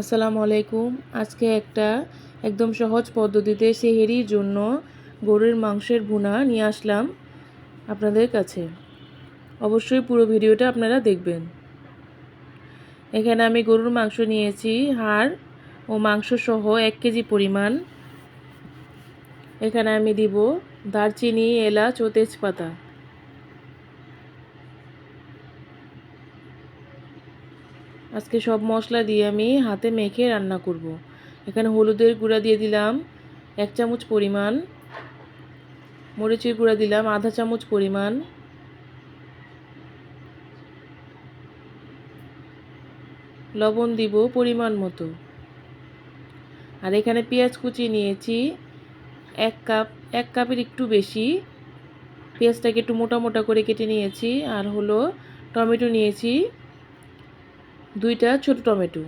আসসালামু আলাইকুম। আজকে একটা একদম সহজ পদ্ধতিতে সেহেরির জন্য গরুর মাংসের ভুনা নিয়ে আসলাম আপনাদের কাছে। অবশ্যই পুরো ভিডিওটা আপনারা দেখবেন। এখানে আমি গরুর মাংস নিয়েছি, হাড় ও মাংস সহ এক কেজি পরিমাণ। এখানে আমি দিব দারচিনি, এলাচ ও তেজপাতা। আজকে সব মশলা দিয়ে আমি হাতে মেখে রান্না করব। এখানে হলুদের গুঁড়া দিয়ে দিলাম, এক চামচ পরিমাণ। মরিচের গুঁড়া দিলাম, আধা চামচ পরিমাণ। লবণ দিব পরিমাণ মতো। আর এখানে পেঁয়াজ কুচি নিয়েছি, এক কাপ, এক কাপের একটু বেশি। পেঁয়াজটাকে একটু মোটা মোটা করে কেটে নিয়েছি, আর হলো টমেটো নিয়েছি। দুইটা ছোট টমেটো।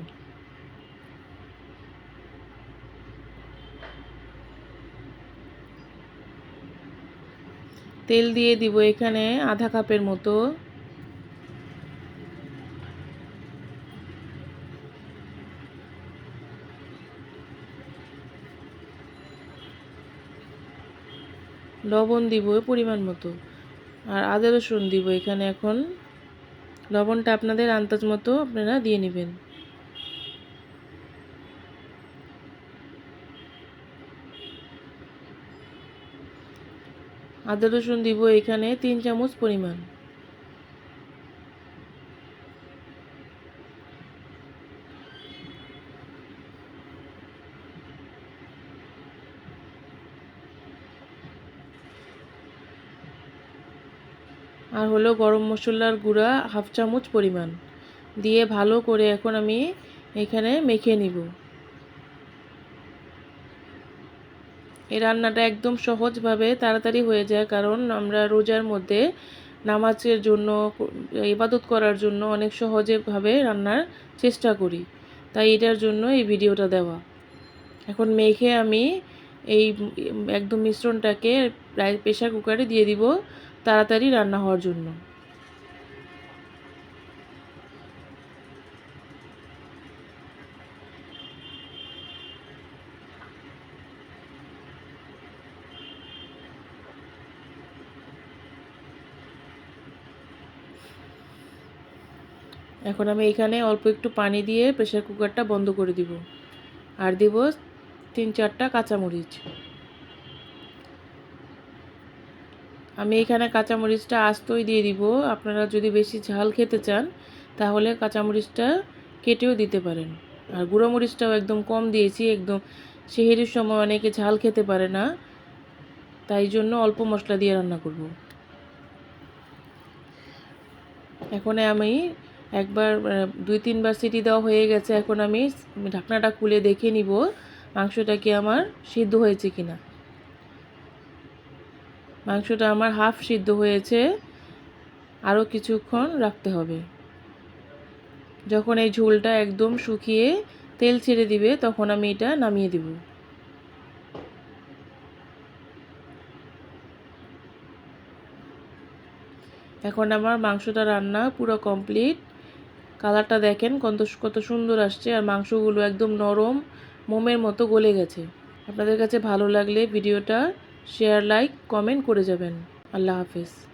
তেল দিয়ে দিব এখানে আধা কাপের মতো। লবণ দিব পরিমাণ মতো। আর আদা রসুন দিব এখানে এখন লবণটা আপনাদের আন্দাজ মতো আপনারা দিয়ে নেবেন। আদা রসুন দিব এখানে তিন চামচ পরিমাণ। আর হলো গরম মশলার গুঁড়া হাফ চামচ পরিমাণ। দিয়ে ভালো করে এখন আমি এখানে মেখে নিব। এই রান্নাটা একদম সহজভাবে তাড়াতাড়ি হয়ে যায়, কারণ আমরা রোজার মধ্যে নামাজের জন্য, ইবাদত করার জন্য অনেক সহজেভাবে রান্নার চেষ্টা করি। তাই এটার জন্য এই ভিডিওটা দেওয়া। এখন মেখে আমি এই একদম মিশ্রণটাকে প্রায় প্রেশার কুকারে দিয়ে দিব। তাড়াতাড়ি রান্না হওয়ার জন্য। এখন আমি এখানে অল্প একটু পানি দিয়ে প্রেশার কুকারটা বন্ধ করে দিব। আর দিব তিন চারটা কাঁচামরিচ। আমি এখানে কাঁচামরিচটা আস্তই দিয়ে দিব। আপনারা যদি বেশি ঝাল খেতে চান, তাহলে কাঁচামরিচটা কেটেও দিতে পারেন। আর গুঁড়ো মরিচটাও একদম কম দিয়েছি, একদম সেহেরির সময় অনেকে ঝাল খেতে পারে না, তাই জন্য অল্প মশলা দিয়ে রান্না করব। এখন আমি একবার দুই তিনবার সিটি দেওয়া হয়ে গেছে। এখন আমি ঢাকনাটা খুলে দেখে নিব মাংসটা কি আমার সিদ্ধ হয়েছে কিনা। মাংসটা আমার হাফ সিদ্ধ হয়েছে। আরও কিছুক্ষণ রাখতে হবে। যখন এই ঝোলটা একদম শুকিয়ে তেল ছেড়ে দিবে, তখন আমি এটা নামিয়ে দিব। এখন আমার মাংসটা রান্না পুরো কমপ্লিট। কালারটা দেখেন কত কত সুন্দর আসছে আর মাংসগুলো একদম নরম মোমের মতো গলে গেছে। আপনাদের কাছে ভালো লাগলে ভিডিওটা শেয়ার লাইক কমেন্ট করে যাবেন। আল্লাহ হাফেজ।